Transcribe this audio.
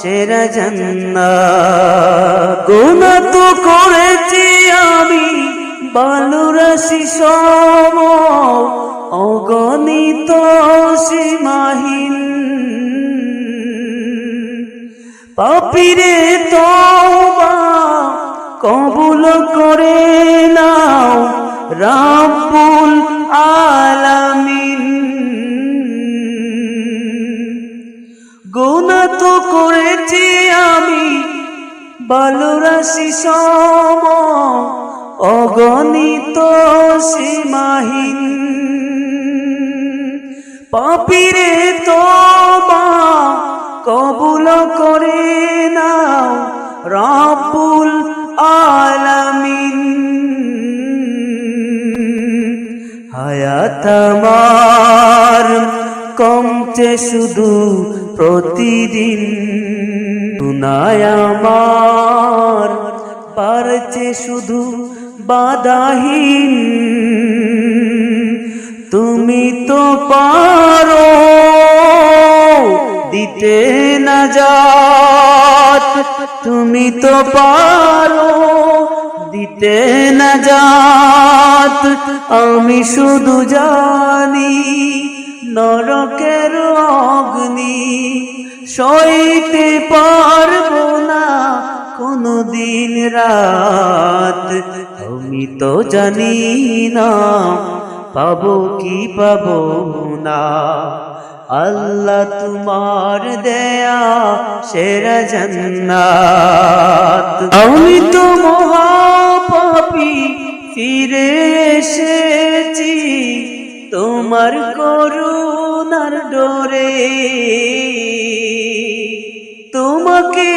সেরা জান্নাত। গুনাহ তো করেছি আমি, বালুরাশি সম, অগণিত সীমাহীন। পাপিরে তওবা কবুল করে নাও, রাব্বুল আলামিন। বালুরাশি সম, অগণিত সীমাহীন। পাপিরে তোবা কবুল করে নাও রাব্বুল আলামিন। হায়াত কমছে শুধু প্রতিদিন। দুনায় আমার পারছে শুধু বাদাহীন তুমি তো পারো দিতে না যাত। তুমি তো পারো দিতে না যাত। আমি শুধু জানি নরকের অগ্নি। সইতে পারব না। কোনো দিন রাত আমি তো জানি না পাবো কি পাবো না। আল্লাহ তোমার দেয়া সেরা জান্নাত। আমি তো মহাপাপী ফিরে এসেছি তোমার করুণার ডোরে তোমাকে